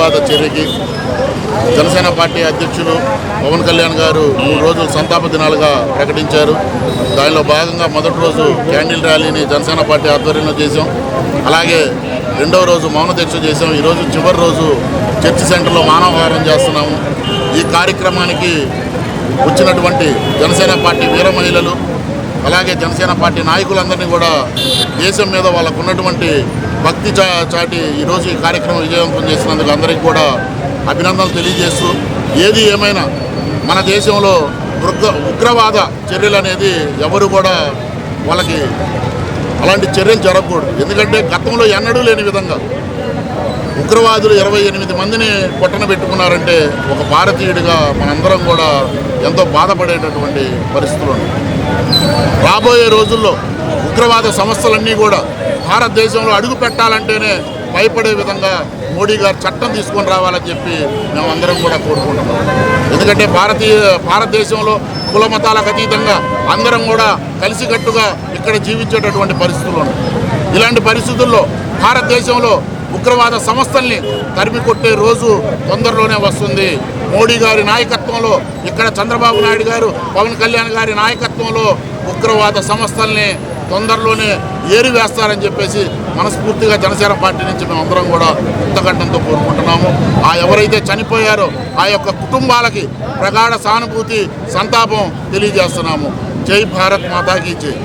ఉగ్రవాద చర్యకి జనసేన పార్టీ అధ్యక్షులు పవన్ కళ్యాణ్ గారు మూడు రోజులు సంతాప దినాలుగా ప్రకటించారు. దానిలో భాగంగా మొదటి రోజు క్యాండిల్ ర్యాలీని జనసేన పార్టీ ఆధ్వర్యంలో చేశాం. అలాగే రెండవ రోజు మౌన దీక్ష చేశాం. ఈరోజు చివరి రోజు చర్చి సెంటర్లో మానవహారం చేస్తున్నాము. ఈ కార్యక్రమానికి వచ్చినటువంటి జనసేన పార్టీ వీర మహిళలు అలాగే జనసేన పార్టీ నాయకులందరినీ కూడా దేశం మీద వాళ్ళకు ఉన్నటువంటి భక్తి చా చాటి ఈరోజు ఈ కార్యక్రమం విజయవంతం చేసినందుకు అందరికీ కూడా అభినందనలు తెలియజేస్తూ ఏది ఏమైనా మన దేశంలో ఉగ్ర ఉగ్రవాద చర్యలు అనేది ఎవరు కూడా వాళ్ళకి అలాంటి చర్యలు జరగకూడదు. ఎందుకంటే గతంలో ఎన్నడూ లేని విధంగా ఉగ్రవాదులు ఇరవై ఎనిమిది మందిని పొట్టన పెట్టుకున్నారంటే ఒక భారతీయుడిగా మనందరం కూడా ఎంతో బాధపడేటటువంటి పరిస్థితులు ఉన్నాయి. రాబోయే రోజుల్లో ఉగ్రవాద సమస్యలన్నీ కూడా భారతదేశంలో అడుగు పెట్టాలంటేనే భయపడే విధంగా మోడీ గారు చట్టం తీసుకొని రావాలని చెప్పి మేమందరం కూడా కోరుకుంటున్నాం. ఎందుకంటే భారతీయ భారతదేశంలో కుల మతాలకు అతీతంగా అందరం కూడా కలిసికట్టుగా ఇక్కడ జీవించేటటువంటి పరిస్థితులు ఉన్నాయి. ఇలాంటి పరిస్థితుల్లో భారతదేశంలో ఉగ్రవాద సంస్థల్ని తరిమి కొట్టే రోజు తొందరలోనే వస్తుంది. మోడీ గారి నాయకత్వంలో ఇక్కడ చంద్రబాబు నాయుడు గారు పవన్ కళ్యాణ్ గారి నాయకత్వంలో ఉగ్రవాద సంస్థల్ని తొందరలోనే ఏరివేస్తారని చెప్పేసి మనస్ఫూర్తిగా జనసేన పార్టీ నుంచి మేము అందరం కూడా ఉత్తకంఠంతో కోరుకుంటున్నాము. ఆ ఎవరైతే చనిపోయారో ఆ యొక్క కుటుంబాలకి ప్రగాఢ సానుభూతి సంతాపం తెలియజేస్తున్నాము. జై భారత్ మాతాకి జై.